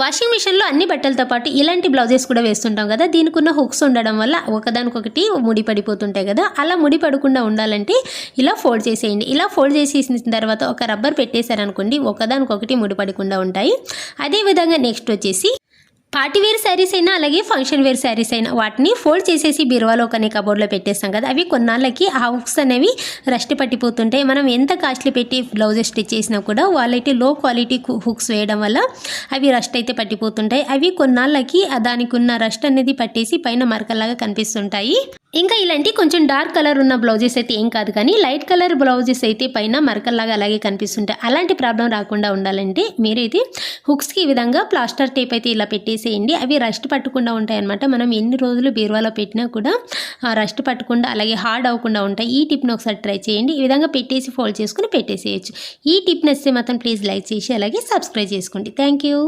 Washing మిషన్లో అన్ని బట్టలతో పాటు ఇలాంటి బ్లౌజెస్ కూడా వేస్తుంటాం కదా. దీనికి ఉన్న హుక్స్ ఉండడం వల్ల ఒకదానికొకటి ముడి పడిపోతుంటాయి కదా. అలా ముడి పడకుండా ఉండాలంటే ఇలా ఫోల్డ్ చేసేయండి. ఇలా ఫోల్డ్ చేసేసిన తర్వాత ఒక రబ్బర్ పెట్టేశారనుకోండి ఒకదానికొకటి ముడి పడకుండా ఉంటాయి. అదేవిధంగా నెక్స్ట్ వచ్చేసి పార్టీ వేర్ శారీస్ అయినా అలాగే ఫంక్షన్ వేర్ శారీస్ అయినా వాటిని ఫోల్డ్ చేసేసి బీరువాలో కానీ కబోర్డ్లో పెట్టేస్తాం కదా. అవి కొన్నాళ్ళకి ఆ హుక్స్ అనేవి రస్ట్ పట్టిపోతుంటాయి. మనం ఎంత కాస్ట్లీ పెట్టి బ్లౌజెస్ స్టిచ్ చేసినా కూడా వాళ్ళైతే లో క్వాలిటీ హుక్స్ వేయడం వల్ల అవి రస్ట్ అయితే పట్టిపోతుంటాయి. అవి కొన్నాళ్ళకి దానికి ఉన్న రస్ట్ అనేది పట్టేసి పైన మరకల్లాగా కనిపిస్తుంటాయి. ఇంకా ఇలాంటి కొంచెం డార్క్ కలర్ ఉన్న బ్లౌజెస్ అయితే ఏం కాదు కానీ లైట్ కలర్ బ్లౌజెస్ అయితే పైన మరకల్లాగా అలాగే కనిపిస్తుంటాయి అలాంటి ప్రాబ్లం రాకుండా ఉండాలంటే మీరైతే హుక్స్కి ఈ విధంగా ప్లాస్టర్ టేప్ అయితే ఇలా పెట్టేసేయండి. అవి రస్ట్ పట్టకుండా ఉంటాయి అనమాట మనం ఎన్ని రోజులు బీరువాలో పెట్టినా కూడా రష్ట్ రస్ట్ పట్టకుండా అలాగే హార్డ్ అవ్వకుండా ఉంటాయి. ఈ టిప్ని ఒకసారి ట్రై చేయండి. ఈ విధంగా పెట్టేసి ఫోల్డ్ చేసుకుని పెట్టేసేయచ్చు. ఈ టిప్ నచ్చితే మాత్రం ప్లీజ్ లైక్ చేసి అలాగే సబ్స్క్రైబ్ చేసుకోండి. Thank you.